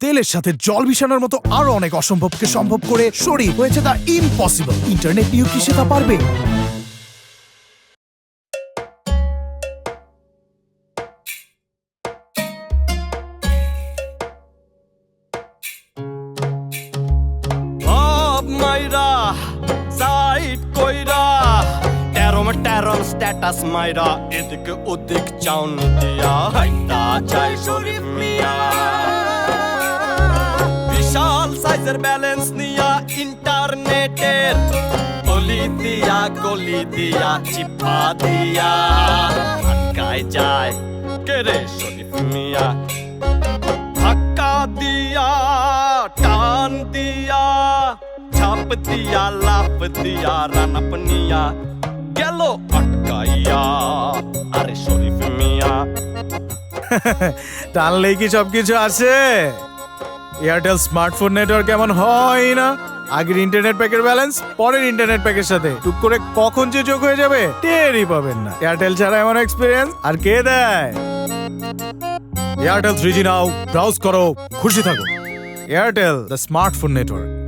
তেলের সাথে জল মিশানোর মতো আরও অনেক অসম্ভবকে সম্ভব করে শরীর হয়েছে তা ইম্পসিবল ইন্টারনেট নিয়েও কি সে তা পারবে স্ট্যাটাস মাইরা, এদিকে ওদিক চাউন দিয়া, হাইটা চাই শরীফ মিয়া। বিশাল ব্যালেন্স নিয়া ইন্টারনেটের গলি দিয়া গলি দিয়া চিপা দিয়া আটকায় যায় কে রে শরীফ মিয়া ধাক্কা দিয়া টান দিয়া ছাপ দিয়া লাফ দিয়া রানাপ নিয়া গেল আটকাইয়া আরে শরীফ মিয়া টানলেই কি সবকিছু আছে এয়ারটেল স্মার্টফোন নেটওয়ার্ক এমন হয় না। আগের ইন্টারনেট প্যাকের ব্যালেন্স পরের ইন্টারনেট প্যাকের সাথে। টুক করে কখন যে যোগ হয়ে যাবে, টেরই পাবেন না। এয়ারটেল ছাড়া এমন এক্সপিরিয়েন্স আর কে দেয়? Airtel three G now browse করো, খুশি থাকো। Airtel the smartphone network